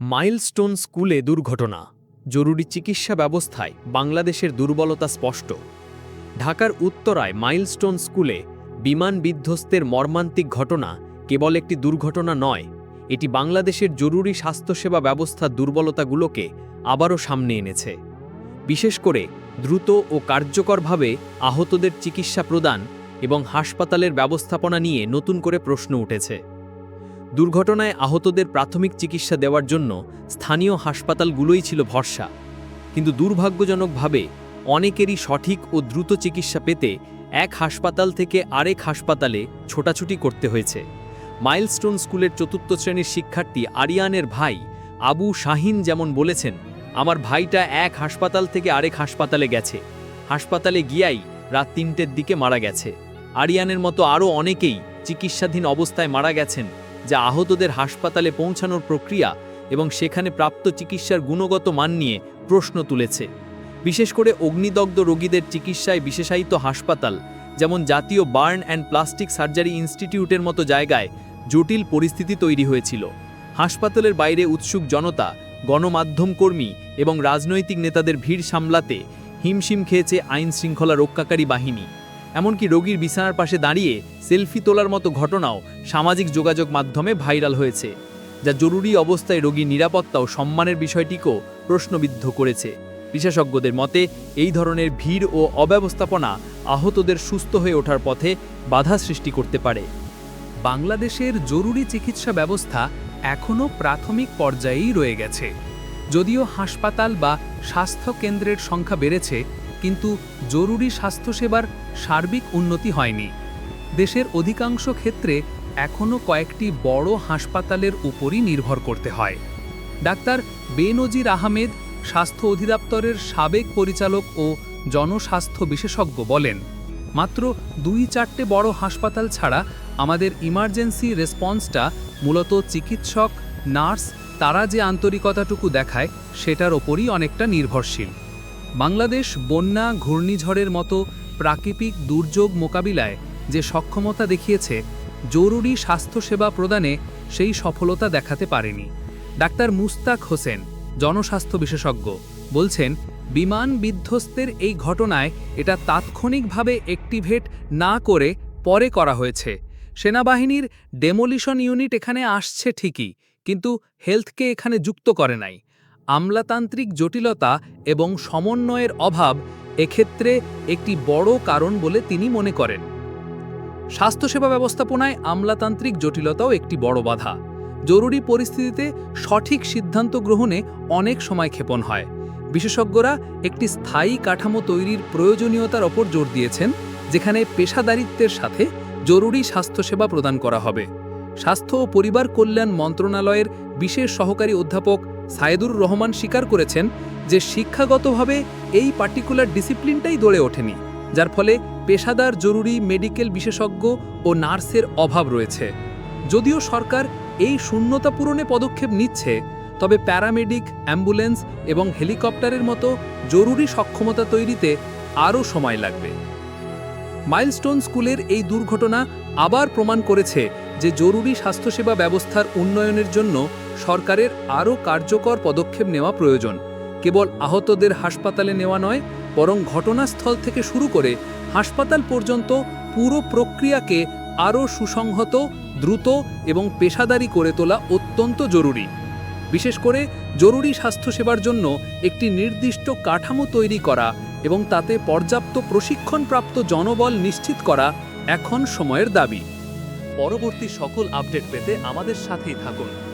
Milestone স্কুলে দুর্ঘটনা, জরুরি চিকিৎসা ব্যবস্থায় বাংলাদেশের দুর্বলতা স্পষ্ট। ঢাকার উত্তরায় মাইলস্টোন স্কুলে বিমান বিধ্বস্তের মর্মান্তিক ঘটনা কেবল একটি দুর্ঘটনা নয়, এটি বাংলাদেশের জরুরি স্বাস্থ্যসেবা ব্যবস্থার দুর্বলতাগুলোকে আবারও সামনে এনেছে। বিশেষ করে দ্রুত ও কার্যকরভাবে আহতদের চিকিৎসা প্রদান এবং হাসপাতালের ব্যবস্থাপনা নিয়ে নতুন করে প্রশ্ন উঠেছে। দুর্ঘটনায় আহতদের প্রাথমিক চিকিৎসা দেওয়ার জন্য স্থানীয় হাসপাতালগুলোই ছিল ভরসা। কিন্তু দুর্ভাগ্যজনকভাবে অনেকেরই সঠিক ও দ্রুত চিকিৎসা পেতে এক হাসপাতাল থেকে আরেক হাসপাতালে ছোটাছুটি করতে হয়েছে। মাইলস্টোন স্কুলের চতুর্থ শ্রেণির শিক্ষার্থী আরিয়ানের ভাই আবু শাহিন যেমন বলেছেন, আমার ভাইটা এক হাসপাতাল থেকে আরেক হাসপাতালে গেছে। হাসপাতালে গিয়াই রাত তিনটের দিকে মারা গেছে। আরিয়ানের মতো আরও অনেকেই চিকিৎসাধীন অবস্থায় মারা গেছেন যা আহতদের হাসপাতালে পৌঁছানোর প্রক্রিয়া এবং সেখানে প্রাপ্ত চিকিৎসার গুণগত মান নিয়ে প্রশ্ন তুলেছে। বিশেষ করে অগ্নিদগ্ধ রোগীদের চিকিৎসায় বিশেষায়িত হাসপাতাল, যেমন জাতীয় বার্ন অ্যান্ড প্লাস্টিক সার্জারি ইনস্টিটিউটের মতো জায়গায় জটিল পরিস্থিতি তৈরি হয়েছিল। হাসপাতালের বাইরে উৎসুক জনতা, গণমাধ্যম কর্মী এবং রাজনৈতিক নেতাদের ভিড় সামলাতে হিমশিম খেয়েছে আইন শৃঙ্খলা রক্ষাকারী বাহিনী। এমনকি রোগীর বিছানার পাশে দাঁড়িয়ে সেলফি তোলার মতো ঘটনাও সামাজিক যোগাযোগ মাধ্যমে ভাইরাল হয়েছে, যা জরুরি অবস্থায় রোগীর নিরাপত্তা ও সম্মানের বিষয়টিকেও প্রশ্নবিদ্ধ করেছে। বিশেষজ্ঞদের মতে, এই ধরনের ভিড় ও অব্যবস্থাপনা আহতদের সুস্থ হয়ে ওঠার পথে বাধা সৃষ্টি করতে পারে। বাংলাদেশের জরুরি চিকিৎসা ব্যবস্থা এখনও প্রাথমিক পর্যায়েই রয়ে গেছে। যদিও হাসপাতাল বা স্বাস্থ্য কেন্দ্রের সংখ্যা বেড়েছে কিন্তু জরুরি স্বাস্থ্যসেবার সার্বিক উন্নতি হয়নি। দেশের অধিকাংশ ক্ষেত্রে এখনও কয়েকটি বড় হাসপাতালের উপরই নির্ভর করতে হয়। ডাক্তার বেনজির আহমেদ স্বাস্থ্য অধিদপ্তরের সাবেক পরিচালক ও জনস্বাস্থ্য বিশেষজ্ঞ বলেন, মাত্র দুই চারটে বড় হাসপাতাল ছাড়া আমাদের ইমার্জেন্সি রেসপন্সটা মূলত চিকিৎসক, নার্স, তারা যে আন্তরিকতাটুকু দেখায় সেটার ওপরই অনেকটা নির্ভরশীল। বাংলাদেশ বন্যা ঘূর্ণিঝড়ের মতো প্রাকৃতিক দুর্যোগ মোকাবিলায় যে সক্ষমতা দেখিয়েছে, জরুরি স্বাস্থ্যসেবা প্রদানে সেই সফলতা দেখাতে পারেনি। ডাক্তার মুস্তাক হোসেন, জনস্বাস্থ্য বিশেষজ্ঞ, বলছেন, বিমান বিধ্বস্তের এই ঘটনায় এটা তাৎক্ষণিকভাবে অ্যাক্টিভেট না করে পরে করা হয়েছে। সেনাবাহিনীর ডেমোলিশন ইউনিট এখানে আসছে ঠিকই, কিন্তু হেলথকে এখানে যুক্ত করে নাই। আমলাতান্ত্রিক জটিলতা এবং সমন্বয়ের অভাব এক্ষেত্রে একটি বড় কারণ বলে তিনি মনে করেন। স্বাস্থ্যসেবা ব্যবস্থাপনায় আমলাতান্ত্রিক জটিলতাও একটি বড় বাধা। জরুরি পরিস্থিতিতে সঠিক সিদ্ধান্ত গ্রহণে অনেক সময় ক্ষেপণ হয়। বিশেষজ্ঞরা একটি স্থায়ী কাঠামো তৈরির প্রয়োজনীয়তার ওপর জোর দিয়েছেন, যেখানে পেশাদারিত্বের সাথে জরুরি স্বাস্থ্যসেবা প্রদান করা হবে। স্বাস্থ্য ও পরিবার কল্যাণ মন্ত্রণালয়ের বিশেষ সহকারী অধ্যাপক সায়েদুর রহমান স্বীকার করেছেন যে শিক্ষাগতভাবে এই পার্টিকুলার ডিসিপ্লিনটাই গড়ে ওঠেনি, যার ফলে পেশাদার, জরুরি, মেডিকেল বিশেষজ্ঞ ও নার্সের অভাব রয়েছে। যদিও সরকার এই শূন্যতা পূরণে পদক্ষেপ নিচ্ছে, তবে প্যারামেডিক, অ্যাম্বুলেন্স এবং হেলিকপ্টারের মতো জরুরি সক্ষমতা তৈরিতে আরও সময় লাগবে। মাইলস্টোন স্কুলের এই দুর্ঘটনা আবার প্রমাণ করেছে যে জরুরি স্বাস্থ্যসেবা ব্যবস্থার উন্নয়নের জন্য সরকারের আরও কার্যকর পদক্ষেপ নেওয়া প্রয়োজন। কেবল আহতদের হাসপাতালে নেওয়া নয়, বরং ঘটনাস্থল থেকে শুরু করে হাসপাতাল পর্যন্ত পুরো প্রক্রিয়াকে আরও সুসংহত, দ্রুত এবং পেশাদারি করে তোলা অত্যন্ত জরুরি। বিশেষ করে জরুরি স্বাস্থ্যসেবার জন্য একটি নির্দিষ্ট কাঠামো তৈরি করা এবং তাতে পর্যাপ্ত প্রশিক্ষণপ্রাপ্ত জনবল নিশ্চিত করা এখন সময়ের দাবি। পরবর্তী সকল আপডেট পেতে আমাদের সাথেই থাকুন।